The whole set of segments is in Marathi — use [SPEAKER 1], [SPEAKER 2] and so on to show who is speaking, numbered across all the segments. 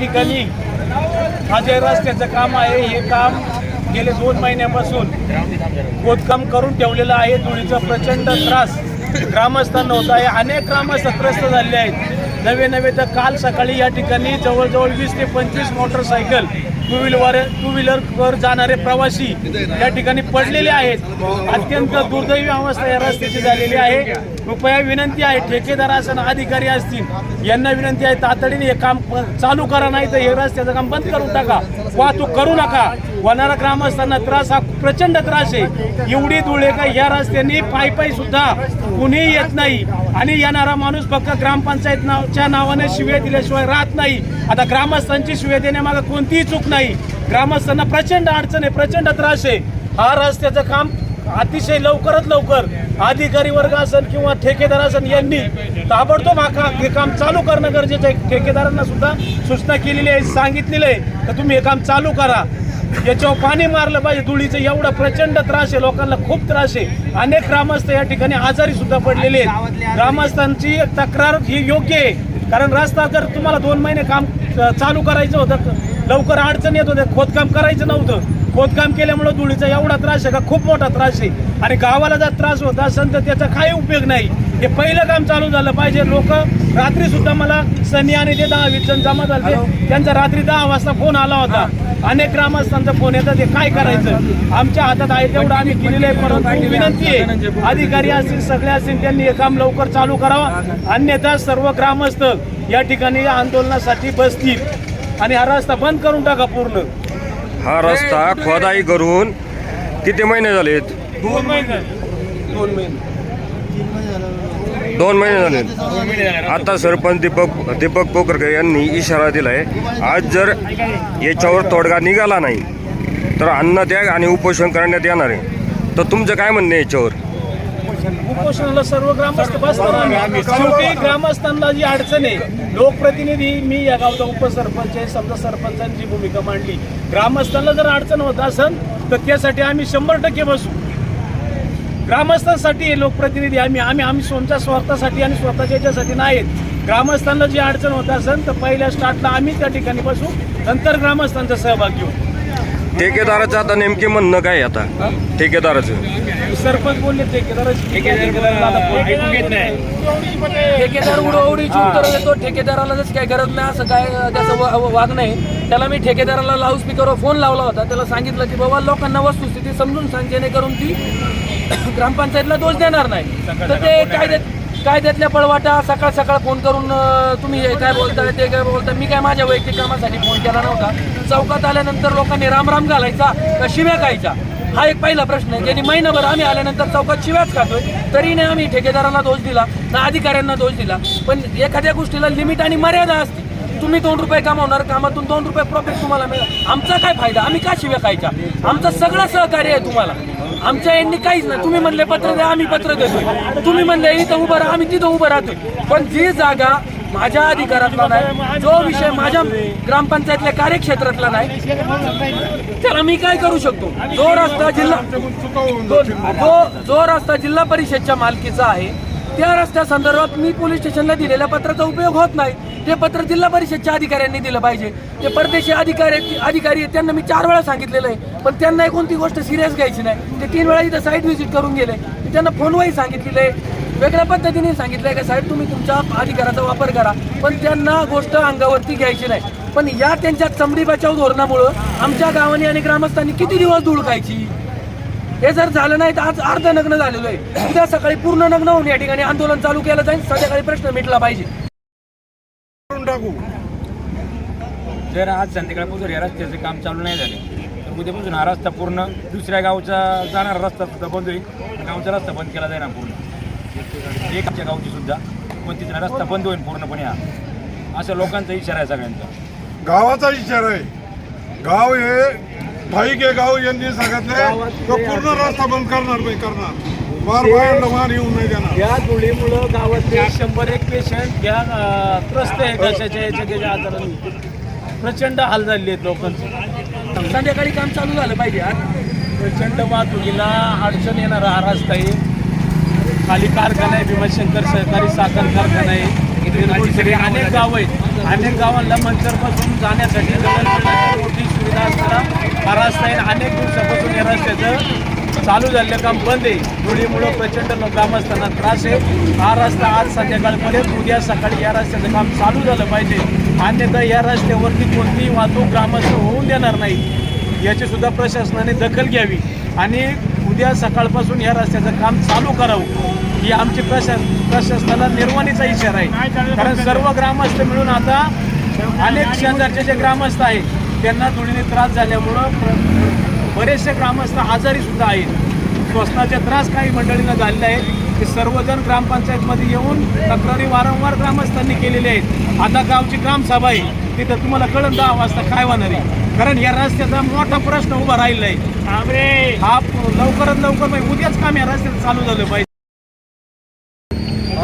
[SPEAKER 1] ठिकाणी हा जे रस्त्याचं काम आहे. हे काम गेले दोन महिन्यापासून खोदकाम करून ठेवलेलं आहे. धुळीचा प्रचंड त्रास ग्रामस्थांना होत आहे. अनेक ग्रामस्थ त्रस्त झालेले आहेत. नवे नवे तर काल सकाळी या ठिकाणी जवळजवळ वीस ते पंचवीस मोटरसायकल टू व्हीलर टू व्हीलरवर जाणारे प्रवासी या ठिकाणी पडलेले आहेत. अत्यंत दुर्दैवी अवस्था या रस्त्याची झालेली आहे. कृपया विनंती आहे ठेकेदार असन अधिकारी असतील यांना विनंती आहे तातडीने हे काम प- चालू करा नाही तर हे रस्त्याचं काम बंद करून टाका. वाहतूक करू नका. होणारा ग्रामस्थांना त्रास हा प्रचंड त्रास आहे. एवढी धूळ आहे का या रस्त्याने पायी पायी सुद्धा कुणीही येत नाही. आणि येणारा माणूस फक्त ग्रामपंचायत नावच्या नावाने शिव्या दिल्याशिवाय राहत नाही. आता ग्रामस्थांची शिव्या देण्यामागे कोणतीही चूक नाही. ग्रामस्थांना प्रचंड अडचण आहे प्रचंड त्रास आहे. हा रस्त्याचं काम अतिशय लवकरात लवकर अधिकारी वर्ग असन किंवा ठेकेदार असन यांनी ताबडतोब हा हे काम चालू करणं गरजेचं आहे. ठेकेदारांना सुद्धा सूचना केलेली आहे सांगितलेलं आहे तर तुम्ही हे काम चालू करा. याच्यावर पाणी मारलं पाहिजे. धुळीचं एवढा प्रचंड त्रास आहे लोकांना खूप त्रास आहे. अनेक ग्रामस्थ या ठिकाणी आजारी सुद्धा पडलेले आहेत. ग्रामस्थांची तक्रार ही योग्य आहे. कारण रस्ता जर तुम्हाला दोन महिने काम चालू करायचं होतं लवकर अडचण येत होत्या खोदकाम करायचं नव्हतं. खोदकाम केल्यामुळे धुळीचा एवढा त्रास आहे का? खूप मोठा त्रास आहे. आणि गावाला जर त्रास होत असेल तर त्याचा काही उपयोग नाही. हे पहिलं काम चालू झालं पाहिजे. लोक रात्री सुद्धा मला सनी आणि ते दहा वीस जण जमा झाले. त्यांचा रात्री दहा वाजता फोन आला होता. अनेक ग्रामस्थांचा फोन येतात. ते काय करायचं? आमच्या हातात आहे तेवढं आम्ही केलेलं आहे. परंतु विनंती आहे. अधिकारी असतील सगळे असतील त्यांनी हे काम लवकर चालू करावं. अन्यथा सर्व ग्रामस्थ या ठिकाणी आंदोलनासाठी बसतील. आणि हा रस्ता बंद करून टाका पूर्ण.
[SPEAKER 2] हा रस्ता खोदाई करून किती महिने झालेत
[SPEAKER 1] दोन महिने. दोन महिने.
[SPEAKER 2] दोन महिने झाले. आता सरपंच दीपक दीपक पोकरकर यांनी इशारा दिलाय आज जर याच्यावर तोडगा निघाला नाही तर अन्नत्याग आणि उपोषण करण्यात येणार आहे. तर तुमचं काय म्हणणं आहे याच्यावर?
[SPEAKER 1] उपोषणाला सर्व ग्रामस्थ बसतात आम्ही. शेवटी ग्रामस्थांना जी अडचण आहे लोकप्रतिनिधी मी या गावचा उपसरपंच आहे समजा सरपंचांची भूमिका मांडली. ग्रामस्थांना जर अडचण होत असेल तर त्यासाठी आम्ही शंभर टक्के बसू. ग्रामस्थांसाठी लोकप्रतिनिधी आम्ही आम्ही आम्ही स्वतःच्या स्वार्थासाठी आणि स्वतःच्या याच्यासाठी नाहीत ग्रामस्थांना जी अडचण होत असेल तर पहिल्या स्टार्टला आम्ही त्या ठिकाणी बसू नंतर ग्रामस्थांचा सहभाग घेऊ.
[SPEAKER 2] ठेकेदाराचं आता नेमके म्हणणं काय आता? ठेकेदाराचं.
[SPEAKER 1] सरपंच बोलले ठेकेदाराची
[SPEAKER 3] ठेकेदार उडवडीची उत्तर देतो. ठेकेदाराला जसं काय गरज नाही असं काय त्याचं वा- नाही. त्याला मी ठेकेदाराला लाऊडस्पीकरवर फोन लावला होता. त्याला सांगितलं की बाबा लोकांना वस्तुस्थिती समजून सांग जेणेकरून ती ग्रामपंचायतला दोष देणार नाही. तर ते कायद्यात कायद्यातल्या पळवाटा सकाळ सकाळ फोन करून अं, तुम्ही हे काय बोलताय ते काय बोलताय मी काय माझ्या वैयक्तिक कामासाठी फोन केला नव्हता. चौकात आल्यानंतर लोकांनी रामराम घालायचा का शिव्या खायच्या? हा एक पहिला प्रश्न आहे. ज्यांनी महिनाभर आम्ही आल्यानंतर चौकात शिव्याच खातोय तरी नाही आम्ही ठेकेदाराला दोष दिला ना अधिकाऱ्यांना दोष दिला. पण एखाद्या गोष्टीला लिमिट आणि मर्यादा असते. तुम्ही दोन रुपये कमावणार कामातून दोन रुपये प्रॉफिट तुम्हाला मिळेल आमचा काय फायदा? आम्ही का शिव्या खायच्या? आमचं सगळं सहकार्य आहे तुम्हाला. आमच्या यांनी काहीच नाही. तुम्ही म्हणले पत्र द्या आम्ही पत्र देतोय. तुम्ही म्हणले इथं उभं राहा आम्ही तिथं उभं राहतोय. पण जी जागा माझ्या अधिकारातला नाही. जो विषय माझ्या ग्रामपंचायतल्या कार्यक्षेत्रातला नाही त्याला मी काय करू शकतो? जो रस्ता जिल्हा जो जो रस्ता जिल्हा परिषदच्या मालकीचा आहे त्या रस्त्या संदर्भात मी पोलीस स्टेशनला दिलेल्या पत्राचा उपयोग होत नाही. ते पत्र जिल्हा परिषदच्या अधिकाऱ्यांनी दिलं पाहिजे. ते परदेशी अधिकारी अधिकारी आहेत त्यांना मी चार वेळा सांगितलेलं आहे. पण त्यांना कोणती गोष्ट सिरियस घ्यायची नाही. ते तीन वेळा इथं साईट व्हिजिट करून गेले. त्यांना फोनवरही सांगितलेलं आहे. वेगळ्या पद्धतीने सांगितलंय का साहेब तुम्ही तुमच्या अधिकाराचा वापर करा पण त्यांना गोष्ट अंगावरती घ्यायची नाही. पण या त्यांच्या चमडी बचाव धोरणामुळं आमच्या गावाने आणि ग्रामस्थांनी किती दिवस धूळ खायची? हे जर झालं नाही तर आज अर्ध नग्न झालेलो आहे. उद्या सकाळी पूर्ण नग्न होऊन या ठिकाणी आंदोलन चालू केलं जाईल संध्याकाळी प्रश्न मिटला पाहिजे.
[SPEAKER 4] जर आज संध्याकाळपासून या रस्त्याचे काम चालू नाही झाले तर उद्यापासून हा रस्ता पूर्ण दुसऱ्या गावचा जाणारा रस्ता सुद्धा बंद होईल. गावचा रस्ता बंद केला जाईल पूर्ण. एक आमच्या गावची सुद्धा. पण तिथला रस्ता बंद होईल पूर्णपणे हा. अशा लोकांचा इशारा आहे सगळ्यांचा.
[SPEAKER 5] गावाचा विचार आहे. गाव हे ठाईक आहे गाव यांनी सांगितलंय तो पूर्ण रस्ता बंद करणार नाही करणार. बाहेर नाही देणार.
[SPEAKER 1] या धुळीमुळं गावातले शंभर एक पेशंट या अं, त्रस्त आहे घशाच्या याच्या त्याच्या आजारांनी. प्रचंड हाल झालेले आहेत लोकांचे.
[SPEAKER 3] संध्याकाळी काम चालू झालं पाहिजे आज
[SPEAKER 1] प्रचंड वाहतुकीला अडचण येणारा हा रस्ता आहे. खाली कारखाना आहे भीमाशंकर सहकारी साखर कारखाना आहे. निरगुडसरी अनेक गाव आहेत. अनेक गावांना मंचरपासून जाण्यासाठी गगनबावड्याची मोठी सुविधा असताना हा रस्ता आहे. अनेक दिवसापासून या रस्त्याचं चालू झालेलं काम बंद आहे. धुळीमुळं प्रचंड लोक ग्रामस्थांना त्रास आहे. हा रस्ता आज संध्याकाळपर्यंत उद्या सकाळी या रस्त्याचं काम चालू झालं पाहिजे. अन्यथा या रस्त्यावरती कोणतीही वाहतूक ग्रामस्थ होऊन देणार नाही. याची सुद्धा प्रशासनाने दखल घ्यावी. आणि उद्या सकाळपासून या रस्त्याचं काम चालू करावं ही आमची प्रशा प्रशासनाला निर्वाणीचा इशारा आहे. कारण सर्व ग्रामस्थ मिळून आता अनेक शेजारचे जे ग्रामस्थ आहेत त्यांना धुळीने त्रास झाल्यामुळं बरेचसे ग्रामस्थ आजारी सुद्धा आहेत. श्वसनाचे त्रास काही मंडळींना झालेले आहेत. ते सर्वजण ग्रामपंचायतमध्ये येऊन तक्रारी वारंवार ग्रामस्थांनी केलेले आहेत. आता गावची ग्रामसभा आहे तिथं तुम्हाला कळण दहा वाजता काय होणार आहे? कारण या रस्त्याचा मोठा प्रश्न उभा राहिला आहे हा लवकरात लवकर म्हणजे उद्याच काम या रस्त्यात चालू झालं पाहिजे.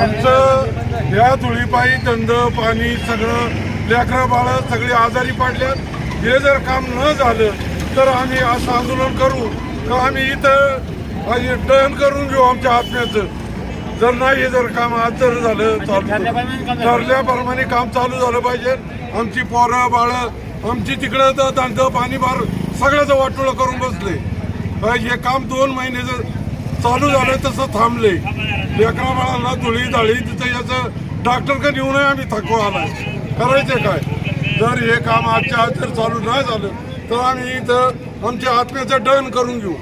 [SPEAKER 5] आमचं या धुळीपायी धंद पाणी सगळं लेकरं बाळ सगळे आजारी पडल्यात. हे जर काम न झालं तर आम्ही असं आंदोलन करू का आम्ही इथं टर्न करून घेऊ आमच्या आत्म्याचं? जर नाही हे जर काम आज जर झालं चालू ठरल्याप्रमाणे काम चालू झालं पाहिजे. आमची पोरं बाळं आमची तिकडं तर धंद पाणी बार सगळ्याचं वाटोळं करून बसले. हे काम दोन महिने जर चालू झालं तसं थांबले. लेकरा बाळांना धुळी जाळी तिथं याचं डॉक्टर का नेऊनही आम्ही थकवा आलाय. करायचं काय? जर हे काम आजच्या आज जर चालू नाही झालं तर आम्ही इथं आमच्या आत्म्याचं डन करून घेऊ.